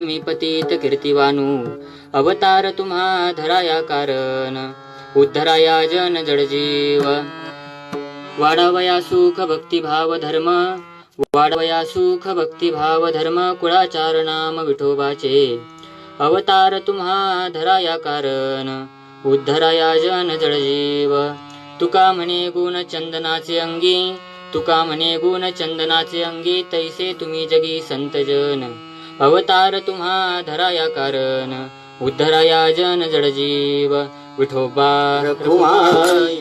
मी पतित कीर्तिवानू। अवतार तुम्हा धराया कारण। उद्धराया जन जडजीव वाढवया सुख भक्तिभाव धर्म। वाढवया सुख भक्तिभाव धर्म कुळाचार नाम विठोबाचे। अवतार तुम्हा धराया कारण। उद्धराया जन जडजीव तुका म्हणे गुण चंदनाचे अंगी। तुका म्हणे गुण चंदनाचे अंगी तैसे तुम्ही जगी संतजन अवतार तुम्हा धराया कारण उद्धराया जन जडजीव विठोबा रघुमाई,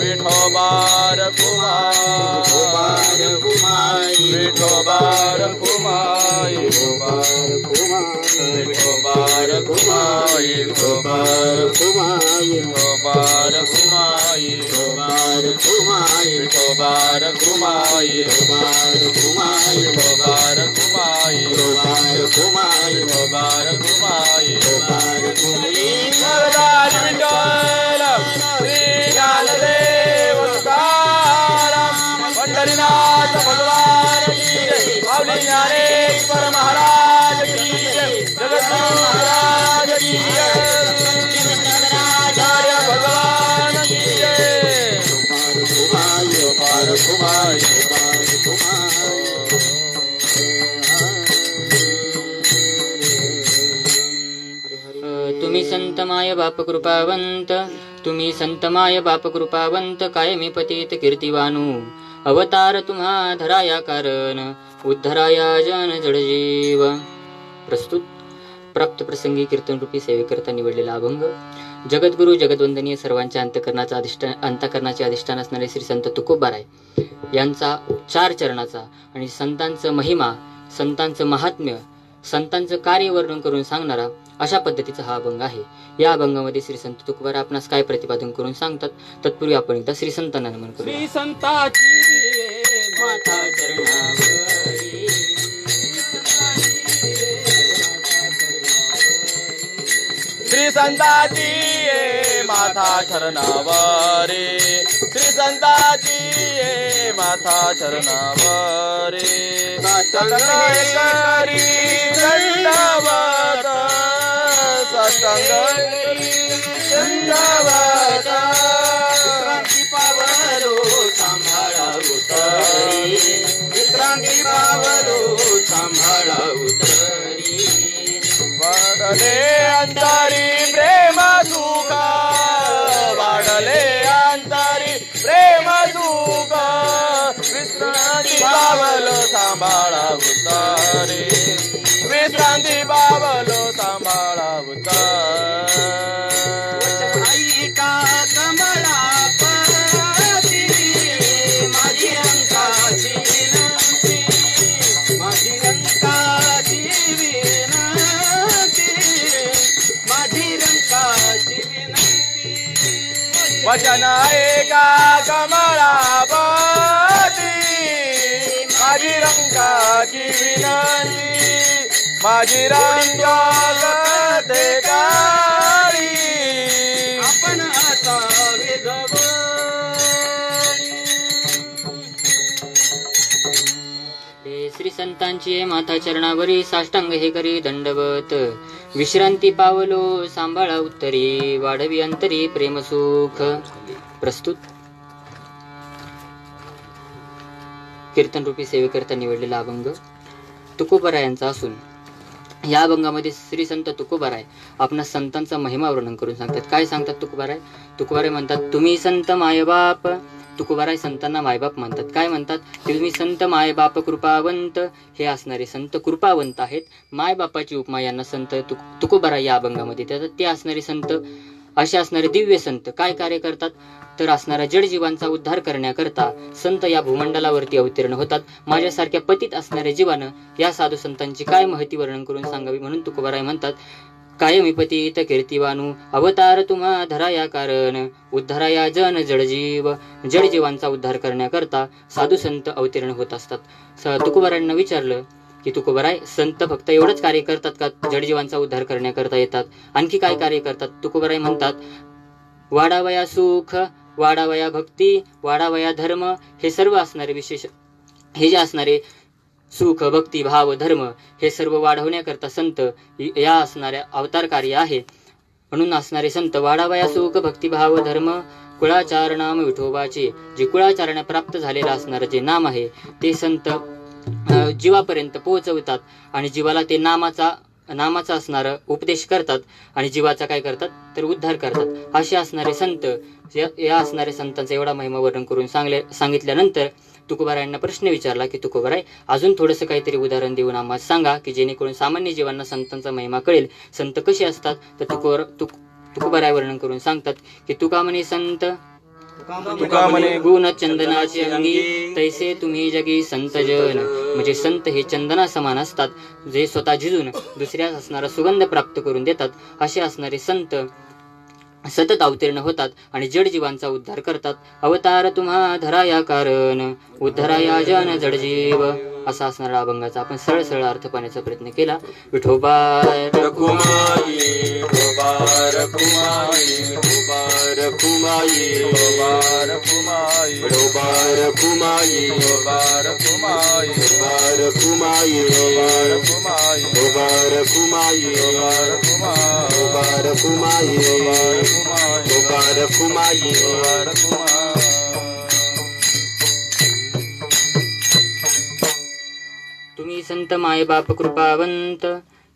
विठोबा रघुमाई, विठोबा रघुमाई, जय विठोबा रघुमाई, विठोबा रघुमाई, जय विठोबा रघुमाई, विठोबा रघुमाई, विठोबा रघुमाई, विठोबा विठोबा रघुमाई, विठोबा रघुमाई, विठोबा विठोबा रघुमाई, विठोबा विठोबा रघुमाई, विठोबा विठोबा रघुमाई, विठोबा रघुमाई, विठोबा रघुमाई, पंढरीनाथ भगवान की जय। माऊली ज्ञानेश्वर महाराज की जय। महाराज की आचार्य भगवान की कुमार कुमार तुम्ही संत माय बाप कृपावंत तुम्ही संत माय बाप कृपावंत कायमी पतित कीर्तिवानू। अवतार तुम्हा धराया कारण उद्धराया जन जडजीव प्रस्तुत प्राप्त प्रसंगी कीर्तन रूपी सेवेकरता निवडलेला अभंग जगद्गुरु जगद्वंदनीय सर्वांच्या अंतकरणाचा अधिष्ठान अंतकरणाचे अधिष्ठान असणारे श्री संत तुकोबाराय यांचा चार चरणाचा आणि संतांचं महिमा संतांचं महात्म्य संतांचं कार्य वर्णन करून सांगणारा अशा पद्धतीचा हा अभंग आहे. या अभंगामध्ये श्री संत तुकोबारा आपणास काय प्रतिपादन करून सांगतात? तत्पूर्वी आपण एकदा श्री संतांना नमन करू श्री संताची श्री संताची माथा चरणावरे. श्री संताची माथा चरणावरे. सतंग करी दंडवत. सतंग दंडवत विक्रांती पावलो सांभाळा उतरी विक्रांती पावलो सांभाळा उतरी वाढले अंतरी प्रेम वाढले अंतरी प्रेम सुख विश्रांती पावलो सांभाळा विश्रांती पावलो रंगाची विनंती माझी आपण आता हे श्री संतांची माता चरणावरी साष्टांग हे करी दंडवत. विश्रांती पावलो सांभाळा उत्तरी वाढवी अंतरी प्रेमसुख प्रस्तुत कीर्तनरूपी सेवेकरिता सेवेकरता निवडलेला अभंग तुकोबरायांचा असून या अभंगामध्ये श्री संत तुकोबाराय आपणा संतांचा महिमा वर्णन करून सांगतात. काय सांगतात तुकोबाराय? तुकोबाराय म्हणतात तुम्ही संत मायबाप. तुकोबाराय संतांना मायबाप म्हणतात. काय म्हणतात? तुम्ही संत मायबाप कृपावंत. हे असणारे संत कृपावंत आहेत. मायबापाची उपमा यांना संत तुक तुकोबाराय या अभंगामध्ये त्यात ते असणारे संत असे असणारे दिव्य संत. काय कार्य करतात? तर असणाऱ्या जडजीवांचा उद्धार करण्याकरता संत या भूमंडलावरती अवतीर्ण होतात. माझ्यासारख्या पतीत असणाऱ्या जीवानं या साधू संतांची काय महती वर्णन करून सांगावी म्हणून तुकोबाराय म्हणतात कायमी पतित कीर्तिवानू अवतार तुम्हा धराया कारण उद्धाराया जन जडजीव जडजीवांचा उद्धार करण्याकरता साधू संत अवतीर्ण होत असतात. स तुकोबारांना विचारलं की तुकोबराय संत फक्त एवढंच कार्य करतात का? जडजीवांचा उद्धार करण्याकरता येतात. आणखी काय कार्य करतात? तुकोबराय म्हणतात वाडावया सुख वाडावया भक्ती वाडावया धर्म हे सर्व असणारे विशेष हे जे असणारे सुख भक्ती भाव धर्म हे सर्व वाढवण्याकरता संत या असणाऱ्या अवतार कार्य आहे. म्हणून असणारे संत वाढावया सुख भक्ती भाव धर्म कुळाचार नाम विठोबाचे जे कुळाचारणा प्राप्त झालेलं असणारं जे नाम आहे ते संत जीवापर्यंत पोहोचवतात आणि जीवाला ते नामाचा नामाचा असणारं उपदेश करतात आणि जीवाचा काय करतात? तर उद्धार करतात. असे असणारे संत या या असणाऱ्या संतांचा एवढा महिमा वर्णन करून सांगले सांगितल्यानंतर तुकोबारायांना प्रश्न विचारला की तुकोबाराय अजून थोडंसं काहीतरी उदाहरण देऊन आम्हाला सांगा की जेणेकरून सामान्य जीवांना संतांचा महिमा कळेल. संत कसे असतात? तर तुकोर तुक तुकोबाराय वर्णन करून सांगतात की तुका म्हणे संत तुका म्हणे गुण चंदनाचे अंगी तैसे तुम्ही जगी संत जन म्हणजे संत हे चंदना समान असतात जे स्वतः झिजून दुसऱ्यास असणारा सुगंध प्राप्त करून देतात. असे असणारे संत सतत अवतीर्ण होतात आणि जड जीवांचा उद्धार करतात. अवतार तुम्हा धराया कारण उद्धराया जन जडजीव असा असणारा अभंगाचा आपण सरळ सरळ अर्थ पाहण्याचा प्रयत्न केला विठोबा रखुमाई गोबार कुमाई गोबार कुमाई गोबार कुमाई गोबार कुमाई गोबार कुमाई गोबार कुमाई गोबार कुमाई गोबार कुमाई गोबार कुमाई गोबार कुमाई गोबार कुमाई गोबार कुमाई संत माय बाप कृपावंत.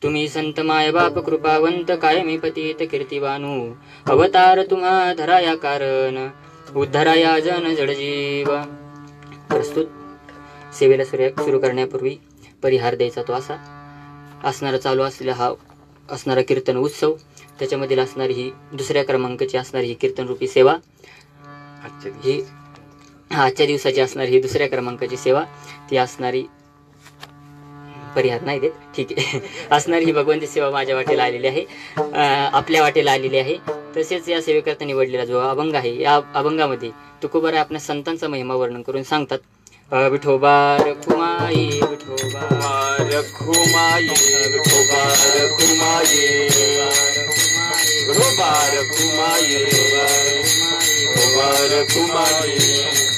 तुम्ही संत माय बाप कृपावंत कायमी पतित कीर्तिवानू. अवतार तुम्हा धराया कारण उद्धराया जन जडजीव प्रस्तुत. सेवेला सूर्य सुरू करण्यापूर्वी परिहार द्यायचा तो असा. असणारा चालू असलेला हा असणारा कीर्तन उत्सव. त्याच्यामधील असणारी ही दुसऱ्या क्रमांकाची असणारी ही कीर्तन रूपी सेवा ही आजच्या दिवसाची असणारी ही दुसऱ्या क्रमांकाची सेवा. ती असणारी परिहार नाही देत. ठीक आहे. असणारी ही भगवंती सेवा माझ्या वाटेला आलेली आहे. आपल्या वाटेला आलेली आहे. तसेच या सेवेकरता निवडलेला जो अभंग आहे या अभंगामध्ये तुकोबारा आपल्या संतांचा महिमा वर्णन करून सांगतात. विठोबार विठोबा रखुमाई विठोबा रखुमाई कुमाई गोबार कुमाई कुमाई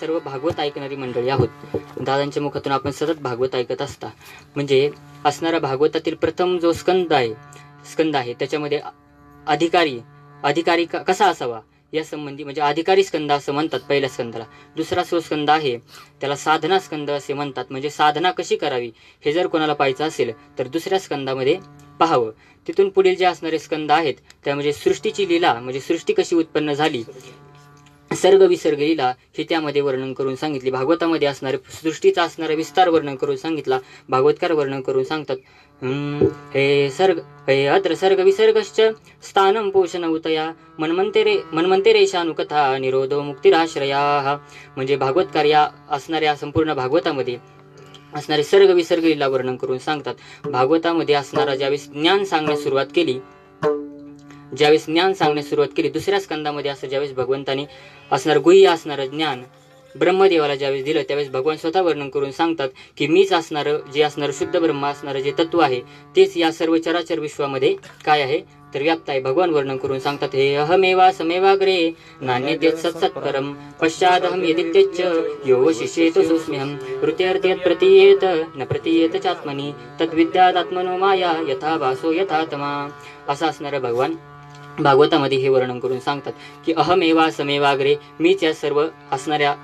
सर्व भागवत ऐकणारी मंडळी आहोत. दादांच्या मुखातून आपण सतत भागवत ऐकत असता. म्हणजे असणारा भागवतातील प्रथम जो स्कंद आहे स्कंद आहे त्याच्यामध्ये अधिकारी अधिकारी कसा असावा? या संबंधी म्हणजे अधिकारी स्कंद असं म्हणतात पहिल्या स्कंदाला. दुसरा जो स्कंद आहे त्याला साधना स्कंद असे म्हणतात. म्हणजे साधना कशी करावी हे जर कोणाला पाहायचं असेल तर दुसऱ्या स्कंदामध्ये पाहावं. तिथून पुढील जे असणारे स्कंद आहेत त्यामध्ये म्हणजे सृष्टीची लीला म्हणजे सृष्टी कशी उत्पन्न झाली सर्ग विसर्ग लीला हे त्यामध्ये वर्णन करून सांगितले. भागवतामध्ये असणारे सृष्टीचा असणारा विस्तार वर्णन करून सांगितला. भागवतकार वर्णन करून सांगतात हे सर्ग हे अत्र सर्ग विसर्गश्च स्थानं पोषण उतया मनमंते रे मनमंते निरोधो मुक्तिराश्रया. म्हणजे भागवतकार या असणाऱ्या संपूर्ण भागवतामध्ये असणारे सर्ग विसर्ग लिला वर्णन करून सांगतात. भागवतामध्ये असणारा ज्यावेळेस ज्ञान सांगण्यास सुरुवात केली ज्यावेळेस ज्ञान सांगण्यास सुरुवात केली दुसऱ्या स्कंदामध्ये असं ज्यावेळेस भगवंतानी असणार गुह्य असणारं ज्ञान ब्रह्मदेवाला ज्यावेळेस दिलं त्यावेळेस भगवान स्वतः वर्णन करून सांगतात की मीच असणारं जे असणारं शुद्ध ब्रह्म असणारं जे तत्व आहे तेच या सर्व चराचर विश्वामध्ये काय आहे? तर व्याप्त आहे. भगवान वर्णन करून सांगतात हे अहमेवा समेवाग्रे नान्यद्यत् सत्सत्परम पश्चादहम यदित्यच्च यो शिष्येत सोस्म्यहम कृत्यर्थ्यत प्रतीयेत न प्रतीयेत चात्मनि तद्विद्यादात्मनो माया यथा वासो यथा तमा. असं असणारं भगवान भागवतामध्ये हे वर्णन करून सांगतात की अहमेवा समेवाग्रे मीच या सर्व असणाऱ्या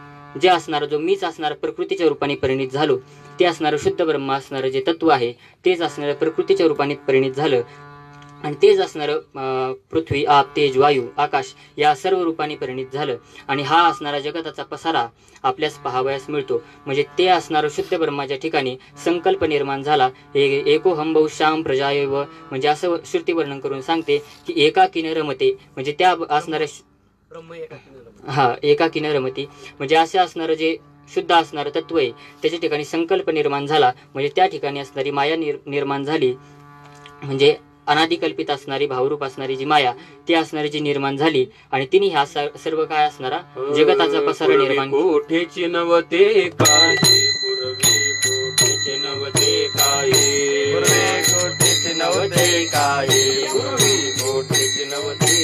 जे असणारा जो मीच असणार प्रकृतीच्या रूपाने परिणित झालो ते असणारं शुद्ध ब्रह्म असणारं जे तत्व आहे तेच असणारं प्रकृतीच्या रूपाने परिणित झालं. आणि तेच असणारं पृथ्वी आप तेज वायू आकाश या सर्व रूपाने परिणित झालं. आणि हा असणारा जगताचा पसारा आपल्यास पाहावयास मिळतो. म्हणजे ते असणारं शुद्ध ब्रह्माच्या ठिकाणी संकल्प निर्माण झाला. ए- एको हंबौ श्याम प्रजायव. म्हणजे असं श्रुती वर्णन करून सांगते की एकाकीने रमते. म्हणजे त्या असणाऱ्या हा एकाकीने रमती. म्हणजे असे असणारं जे शुद्ध असणारं तत्व आहे त्याच्या ठिकाणी संकल्प निर्माण झाला. म्हणजे त्या ठिकाणी असणारी माया निर निर्माण झाली. म्हणजे अनादिकल्पित असणारी भावरूप असणारी जी माया ती असणारी जी निर्माण झाली आणि तिने ह्या सर्व काय असणारा? जगताचा पसारा निर्माण कोठेचे नवते काही पूर्वी कोठेचे नवते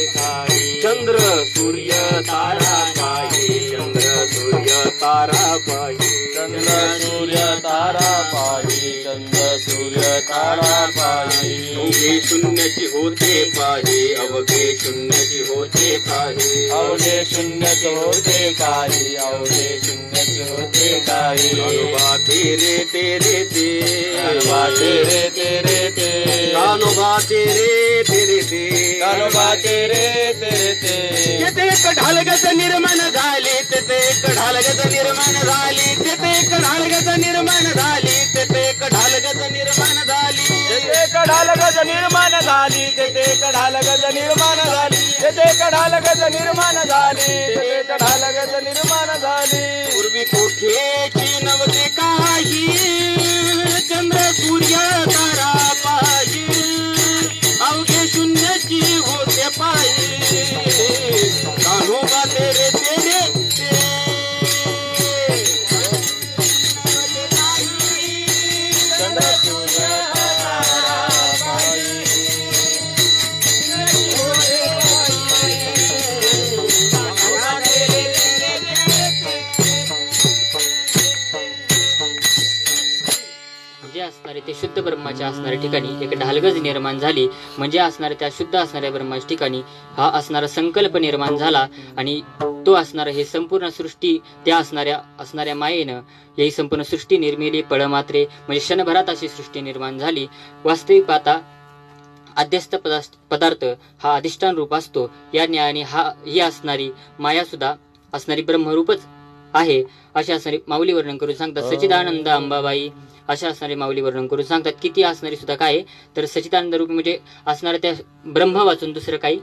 अवघे शून्याची होते पाही अवघे शून्याची होते पाही. अवघे शून्यच होते काही अवघे शून्यच होते काही कानोबा तेरे तेरे ते. कानोबा तेरे तेरे ते. कानोबा तेरे तेरे ते. कानोबा तेरे तेरे ते. तेथे एक ढालगत निर्माण झाली तेथे एक ढालगत निर्माण झाली तेथे एक ढालगत निर्माण झाली तेथे ढालगत निर्माण झाली. तेथे कढाल गज निर्माण झाली तेथे कढाल गज निर्माण झाली तेथे कढाल गज निर्माण झाली तेथे कढाल गज निर्माण झाली. पूर्वी कोठेची नव ब्रह्माच्या असणाऱ्या ठिकाणी एक ढालगज निर्माण झाली. म्हणजे असणाऱ्या त्या शुद्ध असणाऱ्या ब्रह्माच्या ठिकाणी हा असणारा संकल्प निर्माण झाला आणि तो असणारा हे संपूर्ण सृष्टी त्या असणाऱ्या असणाऱ्या मायेनं ही संपूर्ण सृष्टी निर्मिली. पळमात्रे म्हणजे क्षणभरात अशी सृष्टी निर्माण झाली. वास्तविक पाहता अध्यस्त पदार्थ पदार्थ हा अधिष्ठान रूप असतो. या न्यायाने हा ही असणारी माया सुद्धा असणारी ब्रह्मरूपच आहे. अशा असणारी माऊली वर्णन करून सांगतात सचिदानंद अंबाबाई अशा असणारी माऊली वर्णन करून सांगतात की ती असणारी सुद्धा काय? तर सचिदानंद रूप म्हणजे असणाऱ्या त्या ब्रह्म वाचून दुसरं काही.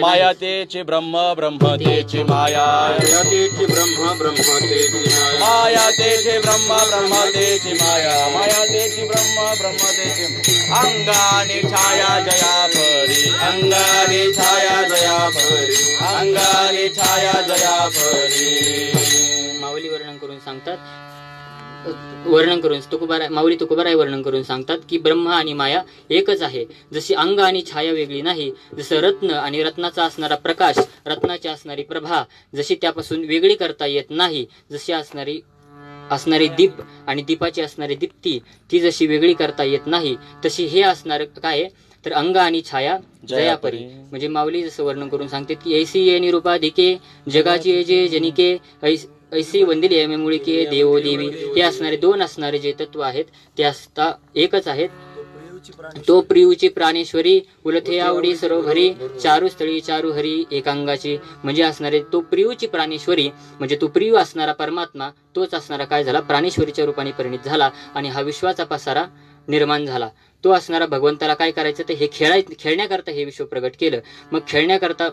माया तेचे ब्रह्म ब्रह्म तेचे माया. तेची ब्रह्म ब्रह्म तेची माया. माया तेचे ब्रह्म ब्रह्म तेची माया. माया तेची ब्रह्म ब्रह्म तेची अंगाने छाया जया परी. अंगाने छाया जया परी. अंगाने छाया जया परी. माऊली वर्णन करून सांगतात वर्णन करून तुकोबाराय माऊली तुकोबाराय वर्णन करून सांगतात की ब्रह्म आणि माया एकच आहे जशी अंग आणि छाया वेगळी नाही जसं रत्न आणि रत्नाचा असणारा प्रकाश रत्नाची असणारी प्रभा जशी त्यापासून वेगळी करता येत नाही जशी असणारी असणारी दीप आणि दीपाची असणारी दीप्ती ती जशी वेगळी करता येत नाही तशी हे असणार काय आहे? तर अंग आणि छाया जयापरी. म्हणजे माऊली जसं वर्णन करून सांगते की ऐसी ये निरूपाधिके जगाची जे जनिके ऐस ऐसी वंदिले यमे मुळिके देवो देवी. हे असणारे दोन असणारे जे तत्व आहेत ते असता एकच आहेत. तो प्रियूची प्राणेश्वरी उलथे आवडी सरोभरी चारू स्थळी चारू हरी एकांगाची. म्हणजे असणारे तो प्रियूची प्राणेश्वरी म्हणजे तो प्रियू असणारा परमात्मा तोच असणारा काय झाला? प्राणेश्वरीच्या रूपाने परिणित झाला. आणि हा विश्वाचा पसारा निर्माण झाला. तो असणारा भगवंताला काय करायचं तर हे खेळाय खेळण्याकरता हे विश्व प्रगट केलं. मग खेळण्याकरता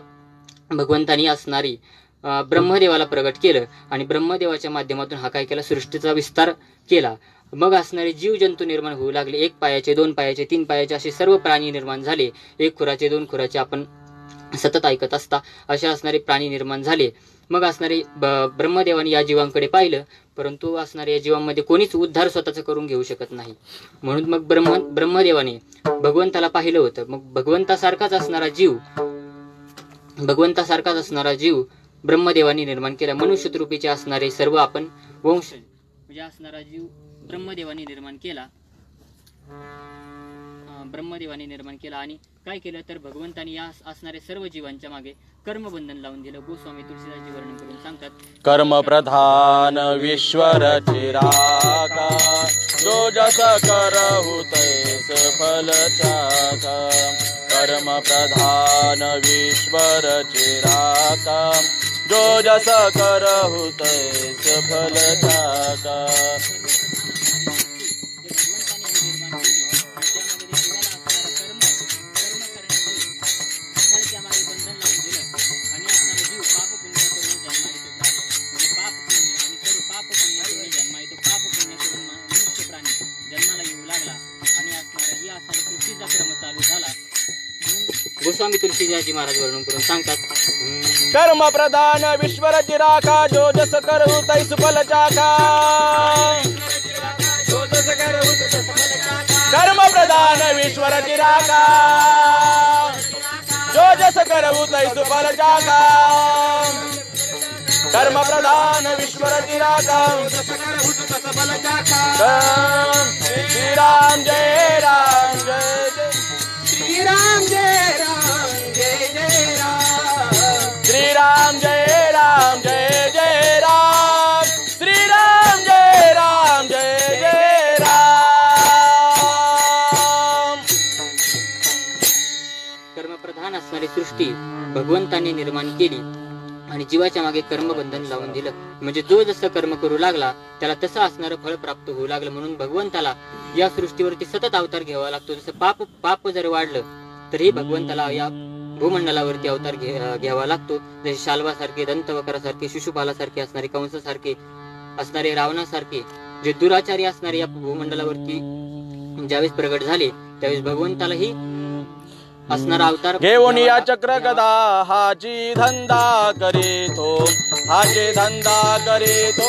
भगवंतानी असणारी ब्रह्मदेवाला प्रगट केलं आणि ब्रह्मदेवाच्या माध्यमातून हा काय केला? सृष्टीचा विस्तार केला. मग असणारे जीव जंतू निर्माण होऊ लागले. एक पायाचे दोन पायाचे तीन पायाचे असे सर्व प्राणी निर्माण झाले. एक खुराचे दोन खुराचे आपण सतत ऐकत असता असे असणारे प्राणी निर्माण झाले. मग असणारे ब- ब्रह्मदेवाने या जीवांकडे पाहिलं परंतु असणाऱ्या या जीवांमध्ये कोणीच उद्धार स्वतःचा करून घेऊ शकत नाही. म्हणून मग ब्रह्म ब्रह्मदेवाने भगवंताला पाहिलं होतं. मग भगवंतासारखाच असणारा जीव भगवंतासारखाच असणारा जीव ब्रह्मदेवाने निर्माण केला. मनुष्य रूपीचे असणारे सर्व आपण वंश म्हणजे असणारा जीव ब्रह्मदेवाने निर्माण केला. ब्रह्मदेवाने निर्माण केला आणि काय केलं तर भगवंतानी या असणाऱ्या सर्व जीवांच्या मागे कर्मबंधन लावून दिलं. गोस्वामी तुळशीदासजी वर्णन करून सांगतात कर्म प्रधान विश्वर जो जस करहु तैस फल चाका कर्म प्रधान विश्वर चिराका जो जस करहु तैस फल स्वामी तुलसीदासजी महाराज वर्णन करून सांगतात. हम्म, कर्म प्रधान विश्वर चिराका जो जस करू तै सुफल चाका कर्म प्रधान विश्वर चिराका जो जस करू तै सुफल चाका कर्म प्रधान विश्वर चिराका सृष्टी भगवंताने निर्माण केली आणि जीवाच्या मागे कर्मबंधन लावून दिलं. म्हणजे जो जसं कर्म करू लागला त्याला तसं असणारं फळ प्राप्त होऊ लागलं म्हणून भगवंताला या सृष्टीवरती सतत अवतार घ्यावा लागतो. जसं पाप पाप जर वाढलं तरी भगवंताला या भूमंडलावरती अवतार घ्यावा लागतो. जसे शाल्वासारखे दंतवकरासारखे शिशुपालासारखे असणारे कंसासारखे असणारे रावणासारखे जे दुराचारी असणारे या भूमंडलावरती ज्यावेळेस प्रगट झाले त्यावेळेस भगवंतालाही असणारा अवतार घेऊन या चक्र गदा हाची धंदा करीतो हाचे धंदा करीतो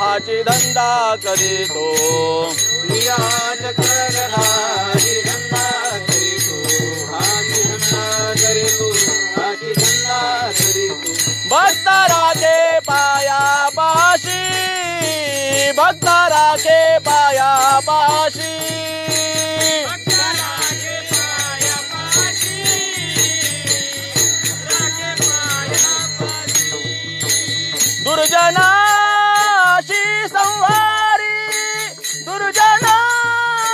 हाचे धंदा करीतो. निया चक्रगदा धंदा करीतो हाची धंदा करीतो हाची धंदा करीतो. भक्त राखे पाया पाशी भक्त राखे पाया पाशी. दुर्जनाशी संहारी दुर्जनाशी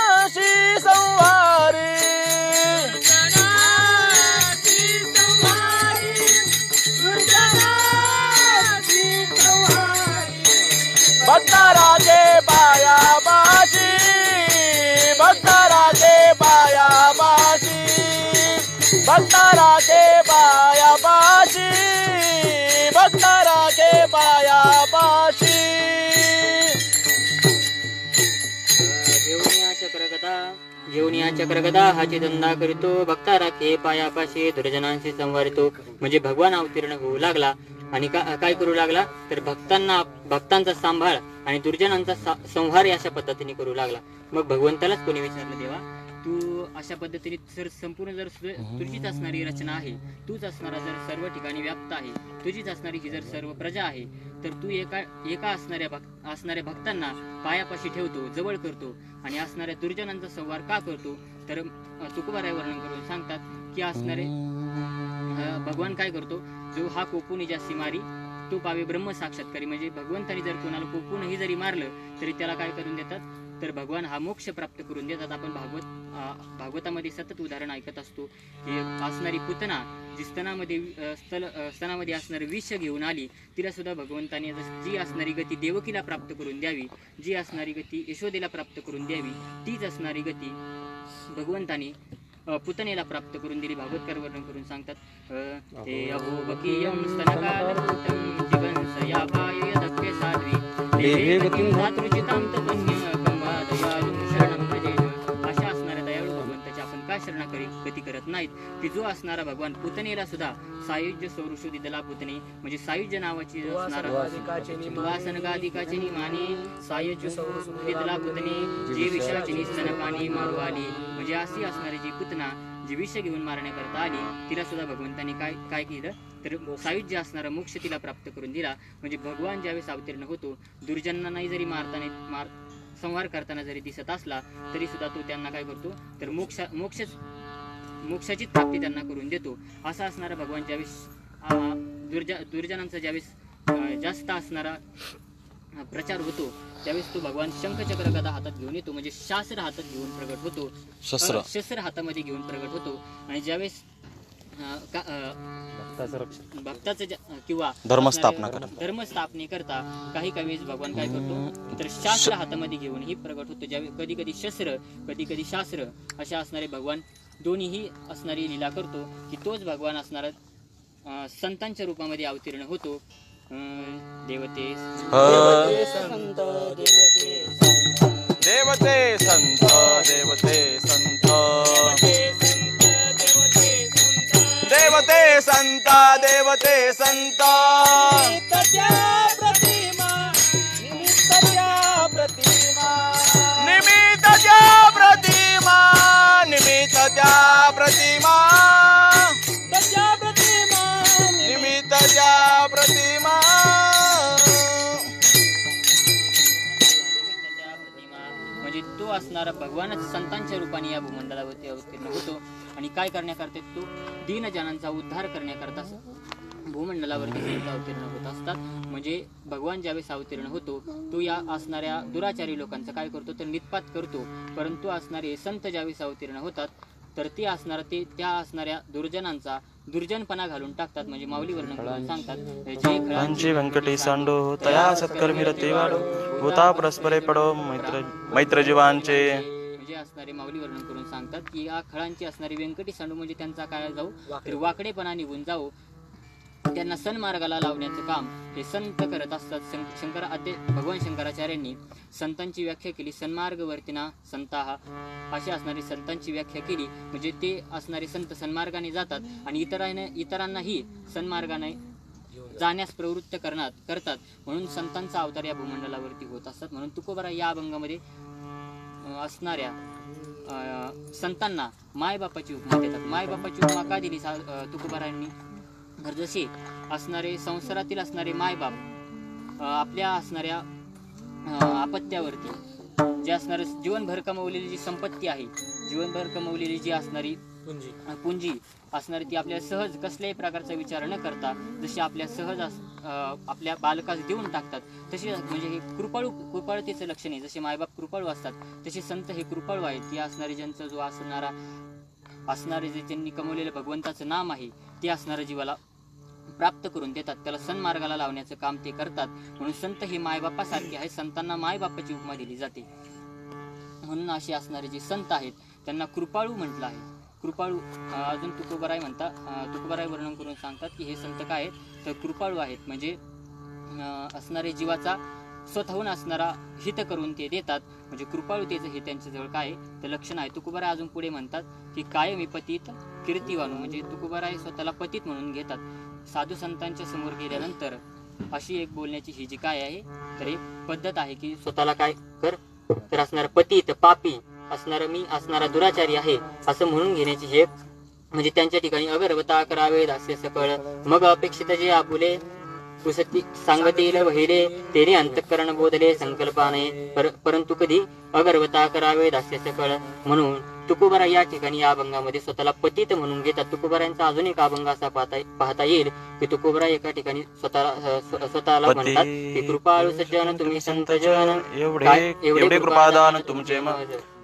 संहारी भक्ताराचे पाया पाशी भक्ताराचे पाया पाशी भक्ताराचे पायापाशी घेऊन या चक्रगदा घेऊन या चक्रगदा हाची धंदा करीतो. भक्ता राखे पायापाशी दुर्जनांशी संवारितो. म्हणजे भगवान अवतीर्ण होऊ लागला. आणि का- काय करू लागला? तर भक्तांना भक्तांचा सांभाळ आणि दुर्जनांचा संहार अशा पद्धतीने करू लागला. मग भगवंतालाच कोणी विचारलं देवा तू अशा पद्धतीने सर संपूर्ण जर तुझीच असणारी रचना आहे तूच असणारा जर सर्व ठिकाणी व्याप्त आहे तुझीच असणारी ही जर सर्व प्रजा आहे तर तू एका एका असणाऱ्या भक्त असणाऱ्या भक्तांना पायापाशी ठेवतो जवळ करतो आणि असणाऱ्या दुर्जनांचा संवार का करतो तर अ, तुकोबाराय वर्णन करून सांगतात की असणारे भगवान काय करतो जो हा कोपुनी जास्ती मारी तो पावे ब्रह्म साक्षात्कारी म्हणजे भगवंतानी जर कोणाला कोपूनही जरी मारलं तरी त्याला काय करून देतात? तर भगवान हा मोक्ष प्राप्त करून देतात. आपण भागवत भागवतामध्ये सतत उदाहरण ऐकत असतो की असणारी पुतना जी स्तनामध्ये स्थल स्तनामध्ये असणारं विष घेऊन आली तिला सुद्धा भगवंताने जी असणारी गती देवकीला प्राप्त करून द्यावी जी असणारी गती यशोदेला प्राप्त करून द्यावी तीच असणारी गती भगवंताने पुतनेला प्राप्त करून दिली. भागवतकर वर्णन करून सांगतात हे या साध्वी. देवे गतिं अशा असणाऱ्या दयाळू भगवंताची आपण का गती करत नाहीत की जो असणारा भगवान सुद्धा सायुज्य दला म्हणजे सायुज्य नावाची सायुज्य दला जे विषाची म्हणजे अशी असणारी जी पुतना जी विष घेऊन मारण्याकरता आली तिला सुद्धा भगवंतांनी काय काय केलं? तर सायुज्य असणारा मोक्ष तिला प्राप्त करून दिला. म्हणजे भगवान ज्यावेळेस अवतीर्ण होतो दुर्जनांनाही जरी मारताना मार संहार करताना जरी दिसत असला तरी सुद्धा तो त्यांना काय करतो? तर मोक्ष मोक्ष मोक्षाची प्राप्ती त्यांना करून देतो. असा असणारा भगवान ज्यावेळेस दुर्ज दुर्जनांचा ज्यावेळेस जास्त असणारा प्रचार होतो त्यावेळेस तो भगवान शंखचक्र गदा हातात घेऊन येतो. म्हणजे शास्त्र हातात घेऊन प्रगट होतो. शस्त्र. हातामध्ये घेऊन प्रगट होतो. आणि ज्यावेळेस भक्ताचं ज्या- किंवा धर्मस्थापना धर्मस्थापने करता काही काही वेळेस भगवान काय करतो तर शास्त्र हातामध्ये घेऊन ही प्रगट होतो ज्यावेळी कधी कधी शस्त्र कधी कधी शास्त्र अशा असणारे भगवान दोन्हीही असणारी लीला करतो की तोच भगवान असणारा संतांच्या रूपामध्ये अवतीर्ण होतो. देवते देवते संत. देवते संत देवते देवते संत देवते संत. निमित्त त्या प्रतिमा. निमित्त त्या प्रतिमा. निमित्त त्या प्रतिमा. त्या प्रतिमा. म्हणजे तो असणारा भगवानच संतांच्या रूपाने या भूमंडलावरती अवतीर्ण होतो. आणि काय करण्याकरता तो दीनजनांचा उद्धार करण्याकरता भूमंडलावरती संत अवतीर्ण होत असतात. म्हणजे भगवान ज्यावेळेस अवतीर्ण होतो तो या असणाऱ्या दुराचारी लोकांचा काय करतो तर निष्पात करतो. परंतु असणारे संत ज्यावेळेस अवतीर्ण होतात तर ते असणारा ते त्या असणाऱ्या दुर्जनांचा दुर्जनपणा घालून टाकतात. म्हणजे माऊली वर्णन सांगतात जे खळांची अंची व्यंकटी सांडो तया सत्कर्मी रती वाडो भूता परस्परे पडो मैत्र मैत्र म्हणजे असणारे माऊली वर्णन करून सांगतात की या खळांची असणारी व्यंकटी सांडू म्हणजे त्यांचा काय जाऊ तर वाकडेपणा निघून जाऊ. त्यांना सन्मार्गाला लावण्याचं काम हे संत करत असतात. शंकर आद्य भगवान शंकराचार्यांनी संतांची व्याख्या केली. सन्मार्गवर्तीना संताहा अशी असणारी संतांची व्याख्या केली. म्हणजे ते असणारे संत सन्मार्गाने जातात आणि इतरांना इतरांनाही सन्मार्गाने जाण्यास प्रवृत्त करणार करतात. म्हणून संतांचा अवतार या भूमंडलावरती होत असतात. म्हणून तुकोबरा या अभंगामध्ये असणाऱ्या संतांना मायबापाची उपमा देतात. मायबापाची उपमा का दिली सा- तुकोबारांनी? तर जसे असणारे संसारातील असणारे मायबाप आपल्या असणाऱ्या अं, अपत्यावरती जे असणारं जीवनभर कमवलेली जी संपत्ती आहे जीवनभर कमवलेली जी असणारी अं, पुंजी असणारी ती आपल्या सहज कसल्याही प्रकारचा विचार न करता जशी आपल्या सहज आपल्या बालकास देऊन टाकतात. तसे म्हणजे हे कृपाळू कृपाळतेचं लक्षण आहे. जसे मायबाप कृपाळू असतात तसे संत हे कृपाळू आहेत. ती असणारे ज्यांचा जो असणारा असणारे जे ज्यांनी कमवलेलं भगवंताचं नाम आहे ते असणाऱ्या जीवाला प्राप्त करून देतात. त्याला सन्मार्गाला लावण्याचं काम ते करतात. म्हणून संत हे मायबापासारखे आहे संतांना मायबापाची उपमा दिली जाते. म्हणून असे असणारे जे संत आहेत त्यांना कृपाळू म्हटलं आहे. कृपाळू अजून तुकोबराय म्हणता तुकोबराय वर्णन करून सांगतात की हे संत काय आहेत? तर कृपाळू आहेत. म्हणजे असणारे जीवाचा स्वतःहून असणारा हित करून ते देतात. म्हणजे कृपाळुतेचं हे त्यांच्याजवळ काय तर लक्षण आहे. तुकोबाराय अजून पुढे म्हणतात की कायमी पतीत कीर्तिवानू. म्हणजे तुकोबाराय स्वतःला पतीत म्हणून घेतात. साधू संतांच्या समोर गेल्यानंतर अशी एक बोलण्याची ही जी काय आहे तर एक पद्धत आहे की स्वतःला काय कर? तर असणारा पतीत पापी असणारा मी असणारा दुराचारी आहे असं म्हणून घेण्याची ही एक म्हणजे त्यांच्या ठिकाणी अगरवता करावे दास्य सकळ मग अपेक्षित जे आपुले कुसती सांगतील वहिले तेने अंतःकरण बोधले संकल्पाने पर, परंतु कधी अगरवता करावे दास्य सकळ म्हणून तुकोबारा या ठिकाणी या अभंगामध्ये स्वतःला पतित म्हणून घेतात. तुकोबारांचा अजून एक अभंग असा पाहता पाहता येईल की तुकोबारा एका ठिकाणी स्वतःला स्व- स्वतःला म्हणतात की कृपाळू सज्जन तुम्ही संत जन एवढे कृपादान तुमचे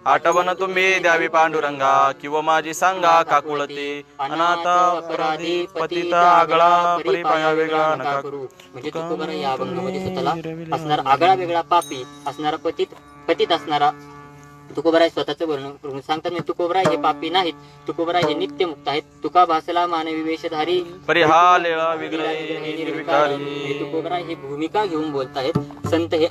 आठवण तुम्ही द्यावी पांडुरंगा किंवा माझी सांगा काकुळती. अनाथ अपराधी पतित आगळा परिपाया वेगळा नका करू. म्हणजे तुकोबारा या अभंगामध्ये स्वतःला. असणारा आगळा वेगळा पापी असणारा पतित पतित असणारा तुकोबराय स्वतःचं वर्णन सांगतात म्हणजे तुकोबराय हे पापी नाहीत. तुकोबराय हे नित्यमुक्त आहेत. तुका भासला मानवी वेशधारी हे तुकोबराय हे भूमिका घेऊन बोलत आहेत संत हे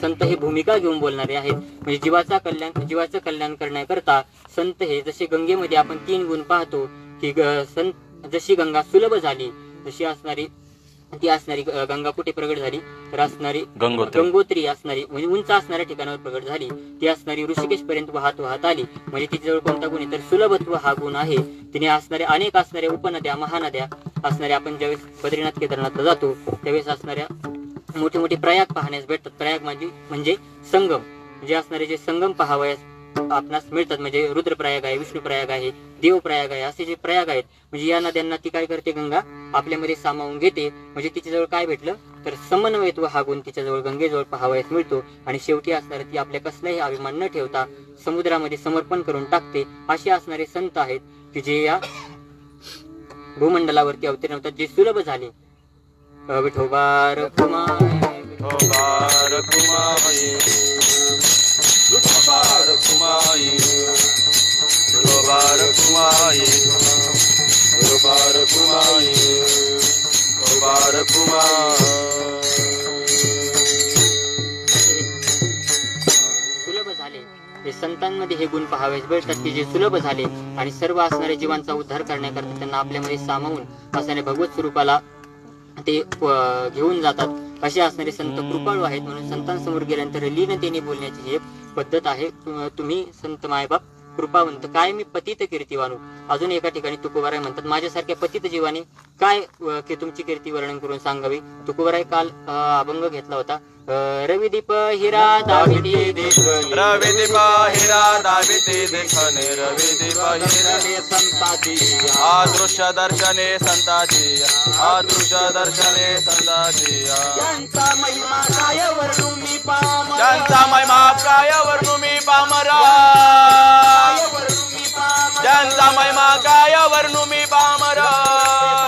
संत हे भूमिका घेऊन बोलणारे आहेत. म्हणजे जीवाचा कल्याण जीवाचं कल्याण करण्याकरता संत हे जसे गंगेमध्ये आपण तीन गुण पाहतो की संत जशी गंगा सुलभ झाली जशी असणारी ती असणारी गंगा कुठे प्रगट झाली? तर असणारी गंगोत्री. गंगोत्री असणारी म्हणजे उंच असणाऱ्या ठिकाणावर प्रगट झाली. ती असणारी ऋषिकेश पर्यंत वाहत वाहत आली. म्हणजे तिच्याजवळ कोणता गुण आहे? तर सुलभत्व हा गुण आहे. तिने असणाऱ्या अनेक असणाऱ्या उपनद्या महानद्या असणाऱ्या आपण ज्यावेळेस बद्रीनाथ केदारनाथला जातो त्यावेळेस असणाऱ्या मोठे मोठे प्रयाग पाहण्यास भेटतात. प्रयाग म्हणजे म्हणजे संगम. जे असणारे जे संगम पाहावयास आपणास मिळतात. म्हणजे रुद्रप्रयाग आहे विष्णुप्रयाग आहे देवप्रयाग आहे असे जे प्रयाग आहेत म्हणजे या नद्यांना ती काय करते गंगा? आपल्यामध्ये सामावून घेते. म्हणजे तिच्याजवळ काय भेटलं? तर समन्वयत्व हा गुण तिच्याजवळ गंगेजवळ पाहावयास मिळतो. आणि शेवटी असणारे ती आपल्या कसलाही अभिमान न ठेवता समुद्रामध्ये समर्पण करून टाकते. असे असणारे संत आहेत की जे या भूमंडलावरती अवतीर्ण होतात जे सुलभ झाले. विठोबार विठोबार विठोबार विठोबार विठोबार सुलभ झाले. हे संतांमध्ये हे गुण पाहावेस भेटतात की जे सुलभ झाले आणि सर्व असणाऱ्या जीवांचा उद्धार करण्याकरता त्यांना आपल्यामध्ये सामावून असणाऱ्या भगवत स्वरूपाला ते घेऊन जातात. असे असणारे संत कृपाळू आहेत म्हणून संतांसमोर गेल्यानंतर लीनतेने बोलण्याची ही एक पद्धत आहे. तुम्ही संत मायबाप कृपावंत काय मी पतित कीर्तिवानू अजून एका ठिकाणी तुकोबाराय म्हणतात माझ्यासारख्या पतित जीवाने काय की तुमची कीर्ती वर्णन करून सांगावी? तुकोबाराय काल अभंग घेतला होता. रविदीप हिरा दाविदी रवी दीप हिरा दाविती देखणे. रवी दीप हिरा संताची अदृश्य दर्शने संताची अदृश्य दर्शने संताची यांचा महिमा काय वर्णू मी पामर. ज्यांचा महिमा काय वर्णू मी पामरा. काय वर्णू मी पामरा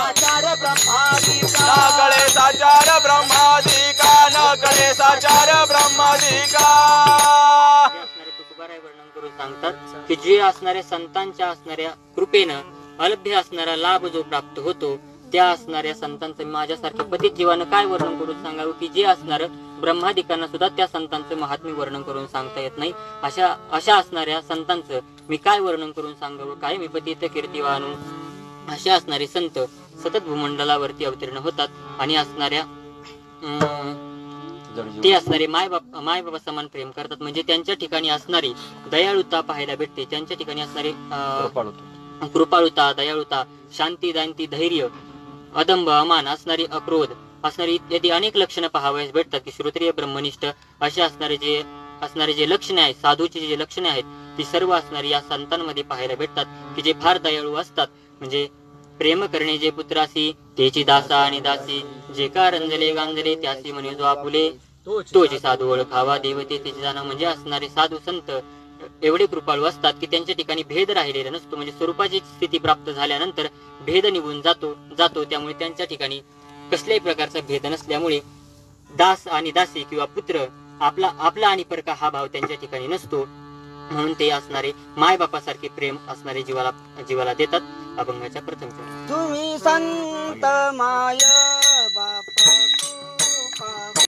आचार ब्रह्मादीचा न कळे साचार ब्रह्मादिका न कळे साचार ब्रह्मादिका। सांगतात की जे असणाऱ्या संतांच्या असणाऱ्या कृपेनं अलभ्य असणारा लाभ जो प्राप्त होतो त्या असणाऱ्या संतांचं माझ्यासारख्या पतित जीवानं काय वर्णन करून सांगावं की जे असणारं ब्रह्मादिकांना सुद्धा त्या संतांचं महात्म्य वर्णन करून सांगता येत नाही? अशा अशा असणाऱ्या संतांचं मी काय वर्णन करून सांगावं? काय मी पतित कीर्तिवानू असे असणारे संत सतत भूमंडलावरती अवतीर्ण होतात आणि असणाऱ्या ते असणारे माय बाप माय बाबा समान प्रेम करतात. म्हणजे त्यांच्या ठिकाणी असणारी दयाळुता पाहायला भेटते. त्यांच्या ठिकाणी असणारे कृपाळुता दयाळुता शांती दांती धैर्य अदंब अमान असणारी अक्रोध असणारी इत्यादी अनेक लक्षणं पाहावयास भेटतात की श्रोत्रिय ब्रह्मनिष्ठ असे असणारे जे असणारे जे लक्षणे आहेत साधूची जे लक्षणे आहेत ती सर्व असणारी या संतांमध्ये पाहायला भेटतात की जे फार दयाळू असतात. म्हणजे प्रेम करणे जे पुत्रासी तेची दासा आणि दासी जे का रंजले गांजले त्यासी म्हणे जो आपुले तो साधू ओळखावा देवते त्याची जाणं म्हणजे असणारे साधू संत. एवढे कृपाळू असतात की त्यांच्या ठिकाणी भेद राहिलेला नसतो. म्हणजे स्वरूपाची स्थिती प्राप्त झाल्यानंतर भेद निघून जातो जातो. त्यामुळे त्यांच्या ठिकाणी कसल्याही प्रकारचा भेद नसल्यामुळे दास आणि दासी किंवा पुत्र आपला आपला आणि परका हा भाव त्यांच्या ठिकाणी नसतो. म्हणून ते असणारे माय बापासारखे प्रेम असणारे जीवाला जीवाला देतात. अभंगाच्या प्रथम तुम्ही संत माय